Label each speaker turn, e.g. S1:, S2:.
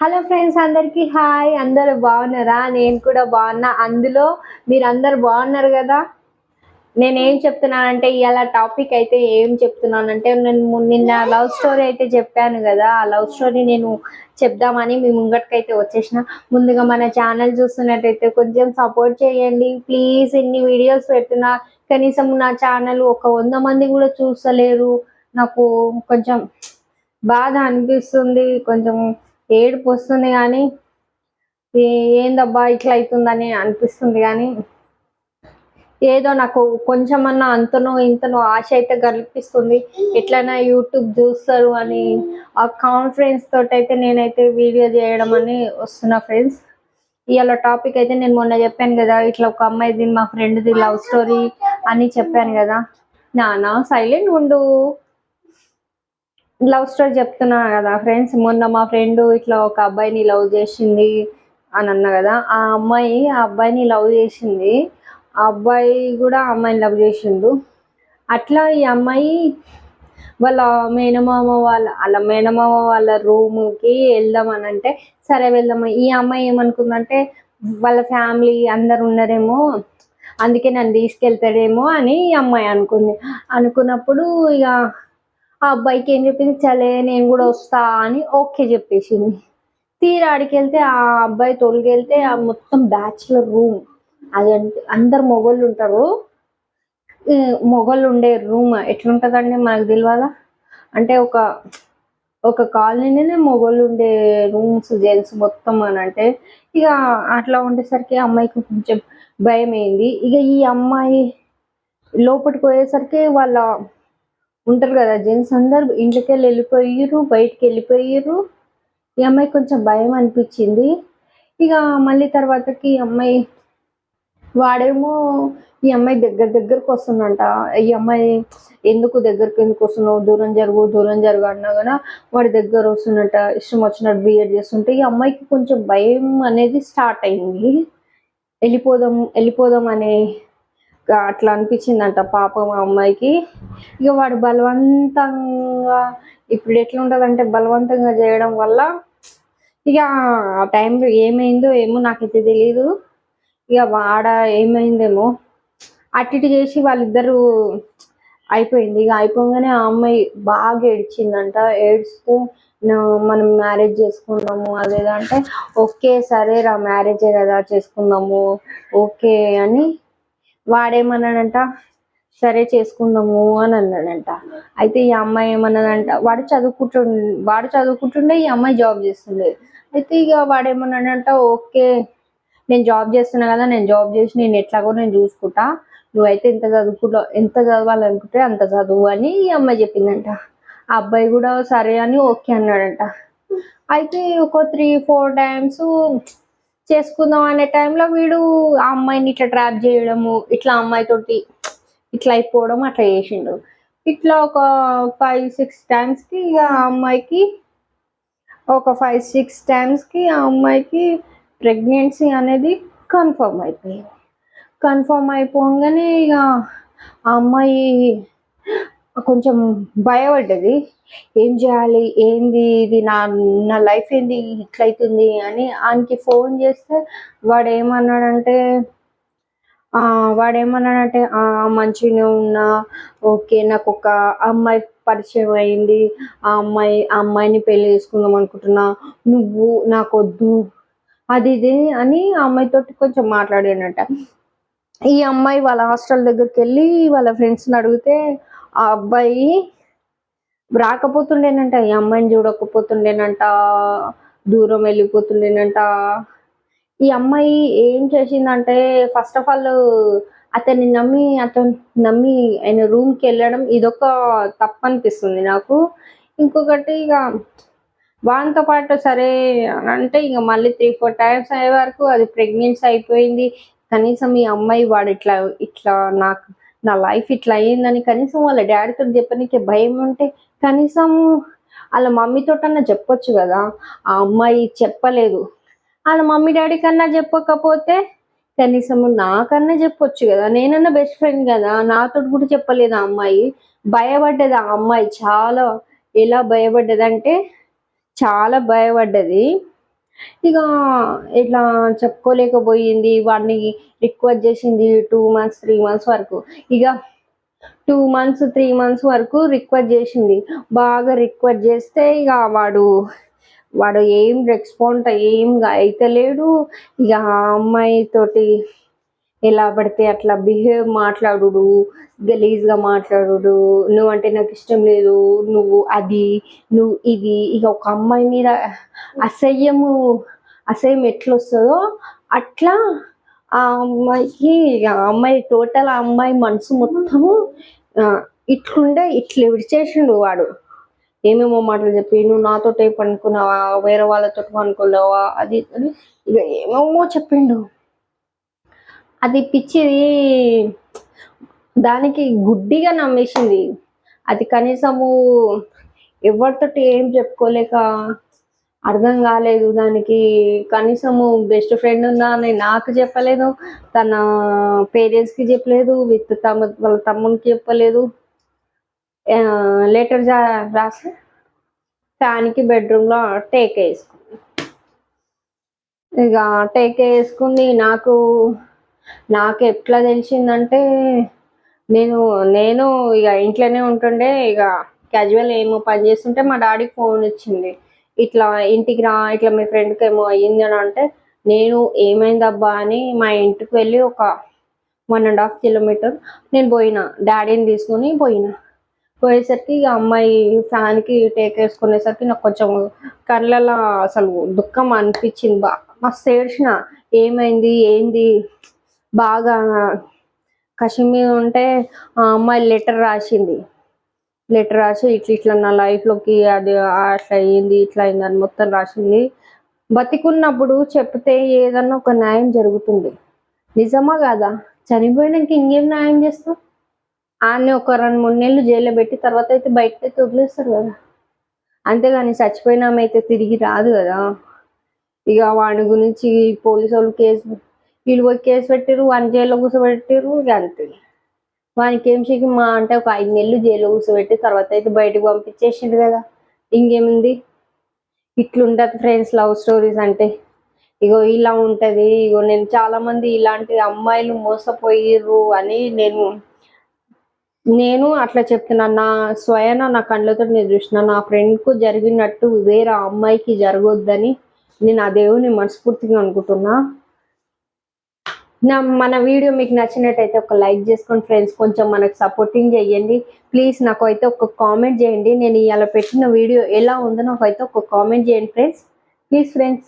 S1: Hello friends అందరికి hi. అందరూ బాగున్నారా? నేను కూడా బాగున్నా. అందులో మీరు అందరు బాగున్నారు కదా? నేను ఏం చెప్తున్నానంటే ఇవాళ టాపిక్ అయితే ఏం చెప్తున్నానంటే నేను నిన్న లవ్ స్టోరీ అయితే చెప్పాను కదా. ఆ లవ్ స్టోరీ నేను చెప్దామని మీ ముంగటికైతే వచ్చేసిన. ముందుగా మన ఛానల్ చూస్తున్నట్టయితే కొంచెం సపోర్ట్ చేయండి. ప్లీజ్ ఇన్ని వీడియోస్ పెడుతున్నా. కనీసం నా ఛానల్ ఒక వంద మంది కూడా చూస్తలేరు. నాకు కొంచెం బాధ అనిపిస్తుంది. కొంచెం ఏడుపు వస్తుంది కానీ ఏందబ్బా ఇట్లా అవుతుందని అనిపిస్తుంది కానీ ఏదో నాకు కొంచెమన్నా అంతనో ఇంతనో ఆశ అయితే కనిపిస్తుంది ఎట్లైనా యూట్యూబ్ చూస్తారు అని ఆ కాన్ఫిడెన్స్ తోటి అయితే నేనైతే వీడియో చేయడం అని వస్తున్నా ఫ్రెండ్స్. ఇవాళ టాపిక్ అయితే నేను మొన్న చెప్పాను కదా ఇట్లా ఒక అమ్మాయిది మా ఫ్రెండ్ది లవ్ స్టోరీ అని చెప్పాను కదా. నానా సైలెంట్ ఉండు. లవ్ స్టోరీ చెప్తున్నా కదా ఫ్రెండ్స్ మొన్న మా ఫ్రెండ్ ఇట్లా ఒక అబ్బాయిని లవ్ చేసింది అని అన్న కదా ఆ అమ్మాయి ఆ అబ్బాయిని లవ్ చేసింది. ఆ అబ్బాయి కూడా ఆ అమ్మాయిని లవ్ చేసిండు. అట్లా ఈ అమ్మాయి వాళ్ళ మేనమామ వాళ్ళ వాళ్ళ మేనమామ వాళ్ళ రూమ్కి వెళ్దాం అని అంటే సరే వెళ్దాం. ఈ అమ్మాయి ఏమనుకుందంటే వాళ్ళ ఫ్యామిలీ అందరు ఉన్నారేమో అందుకే నన్ను తీసుకెళ్తాడేమో అని ఈ అమ్మాయి అనుకుంది. అనుకున్నప్పుడు ఇక ఆ అబ్బాయికి ఏం చెప్పింది? చలే నేను కూడా వస్తా అని ఓకే చెప్పేసింది. తీరా ఆడికి వెళ్తే ఆ అబ్బాయి తొలగెళ్తే ఆ మొత్తం బ్యాచులర్ రూమ్. అది అంటే అందరు మొగోళ్ళు ఉంటారు. మొగోళ్ళు ఉండే రూమ్ ఎట్లుంటుందండి మనకు తెలియదా అంటే ఒక ఒక కాలనీనే మొగోళ్ళు ఉండే రూమ్స్ జెంట్స్ మొత్తం అని అంటే ఇక అట్లా ఉండేసరికి ఆ అమ్మాయికి కొంచెం భయం అయింది ఇక ఈ అమ్మాయి లోపలికి పోయేసరికి వాళ్ళ ఉంటారు కదా జెంట్స్ అందరు ఇంట్లోకి వెళ్ళి వెళ్ళిపోయారు బయటికి వెళ్ళిపోయారు ఈ అమ్మాయి కొంచెం భయం అనిపించింది. ఇక మళ్ళీ తర్వాతకి ఈ అమ్మాయి వాడేమో ఈ అమ్మాయి దగ్గర దగ్గరకు వస్తుందంట. ఈ అమ్మాయి ఎందుకు దగ్గరికి ఎందుకు వస్తున్నావు? దూరం జరుగు దూరం జరుగు అన్నా కూడా వాడి దగ్గర వస్తున్నట్ట ఇష్టం వచ్చినట్టు బిహేవ్ చేస్తుంటే ఈ అమ్మాయికి కొంచెం భయం అనేది స్టార్ట్ అయింది. వెళ్ళిపోదాం వెళ్ళిపోదాం అనే అట్లా అనిపించిందంట పాపం ఆ అమ్మాయికి. ఇక వాడు బలవంతంగా ఇప్పుడు ఎట్లా ఉంటుందంటే బలవంతంగా చేయడం వల్ల ఇక ఆ టైంలో ఏమైందో ఏమో నాకైతే తెలియదు ఇక వాడ ఏమైందేమో అటు ఇటు చేసి వాళ్ళిద్దరూ అయిపోయింది. ఇక అయిపోగానే ఆ అమ్మాయి బాగా ఏడ్చిందంట. ఏడుస్తూ మనం మ్యారేజ్ చేసుకున్నాము అదేదంటే ఓకే సరే రా మ్యారేజే కదా చేసుకుందాము ఓకే అని వాడేమన్నాడంట సరే చేసుకుందాము అని అన్నాడంట. అయితే ఈ అమ్మాయి ఏమన్నదంట వాడు చదువుకుంటు వాడు చదువుకుంటుండే ఈ అమ్మాయి జాబ్ చేస్తుండే. అయితే ఇక వాడేమన్నాడంట ఓకే నేను జాబ్ చేస్తున్నా కదా నేను జాబ్ చేసి నేను ఎట్లాగో నేను చూసుకుంటా. నువ్వైతే ఎంత చదువుకుంటా ఎంత చదవాలనుకుంటే అంత చదువు అని ఈ అమ్మాయి చెప్పిందంట. ఆ అబ్బాయి కూడా సరే అని ఓకే అన్నాడంట. అయితే ఒక త్రీ ఫోర్ టైమ్స్ చేసుకుందాం అనే టైంలో వీడు ఆ అమ్మాయిని ఇట్లా ట్రాప్ చేయడము ఇట్లా అమ్మాయితోటి ఇట్లా అయిపోవడం అట్లా చేసిండు. ఇట్లా ఒక ఫైవ్ సిక్స్ టైమ్స్కి ఇక ఆ అమ్మాయికి ఒక ఫైవ్ సిక్స్ టైమ్స్కి ఆ అమ్మాయికి ప్రెగ్నెన్సీ అనేది కన్ఫర్మ్ అయిపోయింది. కన్ఫర్మ్ అయిపోగానే ఇక ఆ అమ్మాయి కొంచెం భయపడ్డది. ఏం చేయాలి? ఏంది ఇది? నా నా లైఫ్ ఏంది? ఇట్లయితుంది అని ఆయనకి ఫోన్ చేస్తే వాడు ఏమన్నాడంటే ఆ, వాడు ఏమన్నాడంటే మంచిగానే ఉన్నా ఓకే నాకు ఒక అమ్మాయి పరిచయం అయింది ఆ అమ్మాయి ఆ అమ్మాయిని పెళ్ళి చేసుకుందాం అనుకుంటున్నా నువ్వు నాకు వద్దు అది ఇది అని ఆ అమ్మాయితోటి కొంచెం మాట్లాడాడంట. ఈ అమ్మాయి వాళ్ళ హాస్టల్ దగ్గరికి వెళ్ళి వాళ్ళ ఫ్రెండ్స్ని అడిగితే ఆ అబ్బాయి రాకపోతుండేనంట ఈ అమ్మాయిని చూడకపోతుండేనంట దూరం వెళ్ళిపోతుండేనంట. ఈ అమ్మాయి ఏం చేసిందంటే ఫస్ట్ ఆఫ్ ఆల్ అతన్ని నమ్మి అతను నమ్మి ఆయన రూమ్కి వెళ్ళడం ఇదొక తప్పు అనిపిస్తుంది నాకు. ఇంకొకటి ఇక వానితో పాటు సరే అని అంటే ఇక మళ్ళీ త్రీ ఫోర్ టైమ్స్ అయ్యే వరకు అది ప్రెగ్నెన్సీ అయిపోయింది. కనీసం ఈ అమ్మాయి వాడు ఇట్లా ఇట్లా నాకు నా లైఫ్ ఇట్లా అయ్యిందని కనీసం వాళ్ళ డాడీతో చెప్పనీకే భయం ఉంటే కనీసం వాళ్ళ మమ్మీతోటన్నా చెప్పొచ్చు కదా. ఆ అమ్మాయి చెప్పలేదు. వాళ్ళ మమ్మీ డాడీ కన్నా చెప్పకపోతే కనీసం నాకన్నా చెప్పొచ్చు కదా. నేనన్నా బెస్ట్ ఫ్రెండ్ కదా. నాతో కూడా చెప్పలేదు ఆ అమ్మాయి. భయపడ్డది ఆ అమ్మాయి. చాలా ఎలా భయపడ్డది అంటే చాలా భయపడ్డది. ఇక ఇట్లా చెప్పుకోలేకపోయింది వాడిని రిక్వెస్ట్ చేసింది టూ మంత్స్ త్రీ మంత్స్ వరకు. ఇక టూ మంత్స్ త్రీ మంత్స్ వరకు రిక్వెస్ట్ చేసింది. బాగా రిక్వెస్ట్ చేస్తే ఇక వాడు వాడు ఏం రెస్పాండ్ ఏం అయితలేడు ఇక ఆ అమ్మాయి తోటి ఎలా పడితే అట్లా బిహేవ్ మాట్లాడుడు గలీజ్గా మాట్లాడుడు. నువ్వంటే నాకు ఇష్టం లేదు నువ్వు అది నువ్వు ఇది. ఇక ఒక అమ్మాయి మీద అసహ్యము అసహ్యం ఎట్లా వస్తుందో అట్లా ఆ అమ్మాయికి ఇక ఆ అమ్మాయి టోటల్ ఆ అమ్మాయి మనసు మొత్తము ఇట్లుండే ఇట్లా విడిచేసిండు వాడు. ఏమేమో మాటలు చెప్పి నువ్వు నాతో పనుకున్నావా? వేరే వాళ్ళతో పనుకున్నావా? అది ఇక ఏమేమో చెప్పిండు. అది పిచ్చిది దానికి గుడ్డిగా నమ్మేసింది. అది కనీసము ఎవరితోటి ఏం చెప్పుకోలేక అర్థం కాలేదు దానికి. కనీసము బెస్ట్ ఫ్రెండ్ ఉందా అని నాకు చెప్పలేదు తన పేరెంట్స్కి చెప్పలేదు విత్ తమ వాళ్ళ తమ్మునికి చెప్పలేదు. లెటర్ రాసి ఫ్యాన్కి బెడ్రూమ్లో టేక్ వేసుకుంది ఇక టేక్ వేసుకుని నాకు నాకు ఎట్లా తెలిసిందంటే నేను నేను ఇక ఇంట్లోనే ఉంటుండే ఇక క్యాజువల్ ఏమో పని చేస్తుంటే మా డాడీ ఫోన్ వచ్చింది ఇట్లా ఇంటికి రా ఇట్లా మీ ఫ్రెండ్కి ఏమో అయ్యింది అని అంటే నేను ఏమైందబ్బా అని మా ఇంటికి వెళ్ళి ఒక వన్ అండ్ హాఫ్ కిలోమీటర్ నేను పోయినా. డాడీని తీసుకొని పోయినా. పోయేసరికి ఇక అమ్మాయి ఫ్యాన్కి టేక్ వేసుకునేసరికి నాకు కొంచెం కళ్ళలో అసలు దుఃఖం అనిపించింది బా. మస్తు ఏడ్చిన. ఏమైంది? ఏంది? బాగా కషి మీద ఉంటే ఆ అమ్మాయి లెటర్ రాసింది. లెటర్ రాసి ఇట్లా ఇట్లా నా లైఫ్లోకి అది అట్లా అయ్యింది ఇట్లా అయింది అని మొత్తం రాసింది. బతికున్నప్పుడు చెప్తే ఏదన్నా ఒక న్యాయం జరుగుతుంది. నిజమా కాదా? చనిపోయినాక ఇంకేం న్యాయం చేస్తాం? ఆమె ఒక రెండు మూడు నెలలు జైల్లో పెట్టి తర్వాత అయితే బయట అయితే వదిలేస్తారు కదా. అంతేగాని చచ్చిపోయినామైతే తిరిగి రాదు కదా. ఇక వాడి గురించి పోలీసు వాళ్ళు కేసు వీళ్ళు పోయి కేసు పెట్టారు వాడిని జైల్లో కూర్చోబెట్టారు అంతే. వానికి ఏం శిక్ష మా అంటే ఒక ఐదు నెలలు జైల్లో కూర్చోబెట్టి తర్వాత అయితే బయటకు పంపించేసిండు కదా. ఇంకేముంది? ఇట్లుంటది ఫ్రెండ్స్ లవ్ స్టోరీస్ అంటే. ఇగో ఇలా ఉంటది ఇగో నేను చాలా మంది ఇలాంటి అమ్మాయిలు మోసపోయిర్రు అని నేను నేను అట్లా చెప్తున్నా నా స్వయాన నా కళ్ళతో నేను చూసిన నా ఫ్రెండ్కు జరిగినట్టు వేరే అమ్మాయికి జరగొద్దని నేను ఆ దేవుని మనస్ఫూర్తిగా అనుకుంటున్నా. నా మన వీడియో మీకు నచ్చినట్టయితే ఒక లైక్ చేసుకోండి ఫ్రెండ్స్. కొంచెం మనకు సపోర్టింగ్ చేయండి. ప్లీజ్ నాకు అయితే ఒక కామెంట్ చేయండి. నేను ఇలా పెట్టిన వీడియో ఎలా ఉందో నాకు అయితే ఒక కామెంట్ చేయండి ఫ్రెండ్స్. Please friends